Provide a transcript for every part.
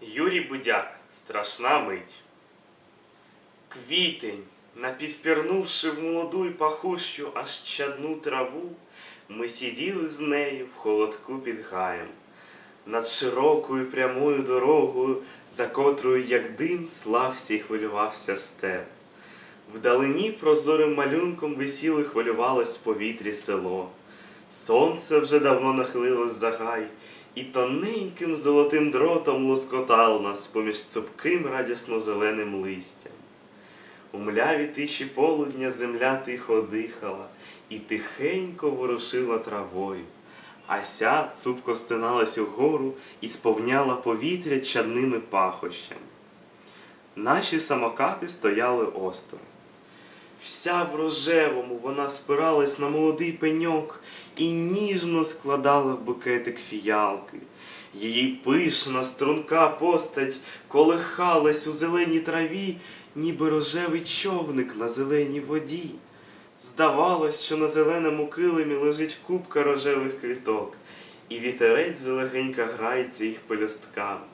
Юрій Будяк. Страшна мить. Квітень, напівпірнувши в молоду й пахущу аж чадну траву, ми сиділи з нею в холодку під гаєм, над широкою прямою дорогою, за котрою, як дим, слався й хвилювався степ. Вдалині прозорим малюнком висіло й хвилювалось в повітрі село. Сонце вже давно нахилилось за гай, і тоненьким золотим дротом лоскотало нас поміж цупким радісно зеленим листям. У мляві тиші полудня земля тихо дихала і тихенько ворушила травою, а ся цупко стиналась угору і сповняла повітря чадними пахощами. Наші самокати стояли осторонь. Вся в рожевому вона спиралась на молодий пеньок і ніжно складала в букетик фіялки. Її пишна, струнка постать колихалась у зеленій траві, ніби рожевий човник на зеленій воді. Здавалось, що на зеленому килимі лежить купка рожевих квіток, і вітерець залегенька грається їх пелюстками.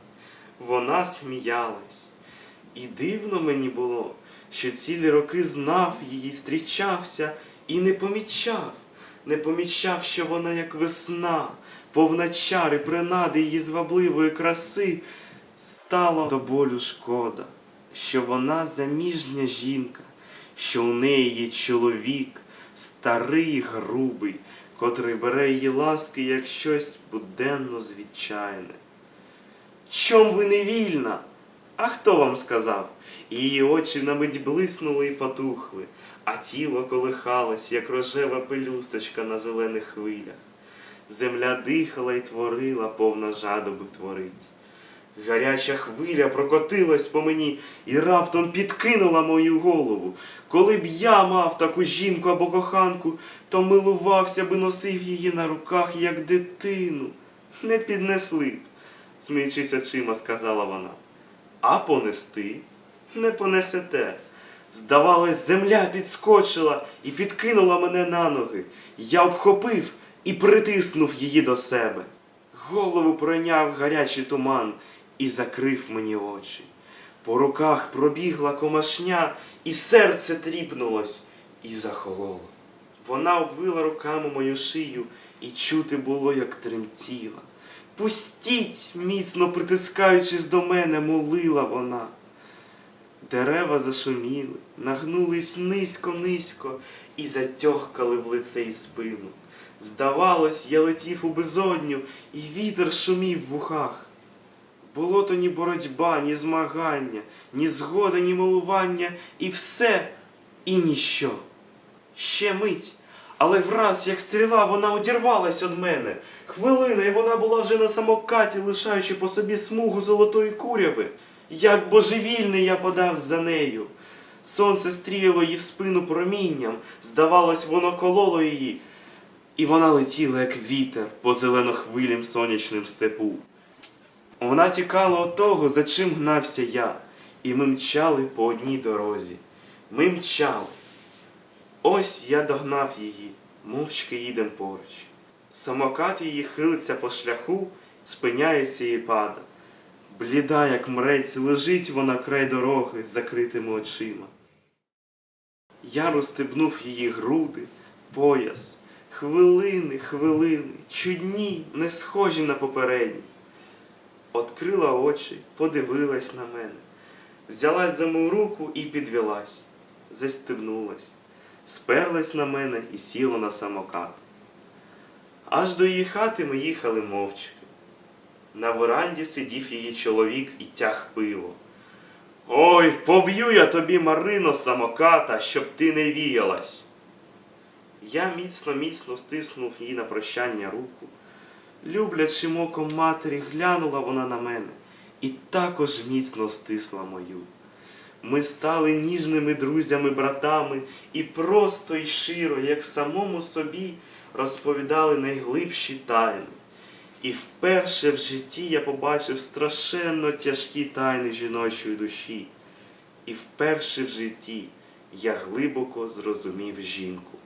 Вона сміялась. І дивно мені було, що цілі роки знав її, зустрічався і не помічав, не помічав, що вона як весна, повна чари, принади її звабливої краси, стало до болю шкода, що вона заміжня жінка, що у неї є чоловік, старий, грубий, котрий бере її ласки як щось буденно звичайне. Чом ви не вільна? А хто вам сказав? Її очі на мить блиснули і потухли, а тіло колихалось, як рожева пелюсточка на зелених хвилях. Земля дихала і творила, повна жадоби творить. Гаряча хвиля прокотилась по мені і раптом підкинула мою голову. Коли б я мав таку жінку або коханку, то милувався би носив її на руках, як дитину. Не піднесли б, сміючись очима, сказала вона. А понести не понесете. Здавалось, земля підскочила і підкинула мене на ноги. Я обхопив і притиснув її до себе. Голову пройняв гарячий туман і закрив мені очі. По руках пробігла комашня, і серце тріпнулось і захололо. Вона обвила руками мою шию, і чути було, як тремтіла. Пустіть, міцно притискаючись до мене, молила вона. Дерева зашуміли, нагнулись низько-низько і затьохкали в лице і спину. Здавалось, я летів у безодню, і вітер шумів в вухах. Було то ні боротьба, ні змагання, ні згода, ні милування, і все, і ніщо. Ще мить, але враз, як стріла, вона одірвалась від мене. Хвилина, і вона була вже на самокаті, лишаючи по собі смугу золотої куряви. Як божевільний я подав за нею. Сонце стріляло їй в спину промінням, здавалось, воно кололо її, і вона летіла, як вітер, по зеленохвилім сонячним степу. Вона тікала від того, за чим гнався я, і ми мчали по одній дорозі. Ми мчали. Ось я догнав її, мовчки їдем поруч. Самокат її хилиться по шляху, спиняється і пада. Бліда, як мрець, лежить вона край дороги з закритими очима. Я розстебнув її груди, пояс, хвилини, хвилини, чудні, не схожі на попередні. Открила очі, подивилась на мене, взялась за мою руку і підвелась, застебнулась, сперлась на мене і сіла на самокат. Аж до її хати ми їхали мовчки. На веранді сидів її чоловік і тяг пиво. Ой, поб'ю я тобі, Марино, самоката, щоб ти не віялась. Я міцно, міцно стиснув їй на прощання руку. Люблячим оком матері, глянула вона на мене і також міцно стисла мою. Ми стали ніжними друзями, братами і просто й широ, як самому собі, розповідали найглибші тайни. І вперше в житті я побачив страшенно тяжкі тайни жіночої душі. І вперше в житті я глибоко зрозумів жінку.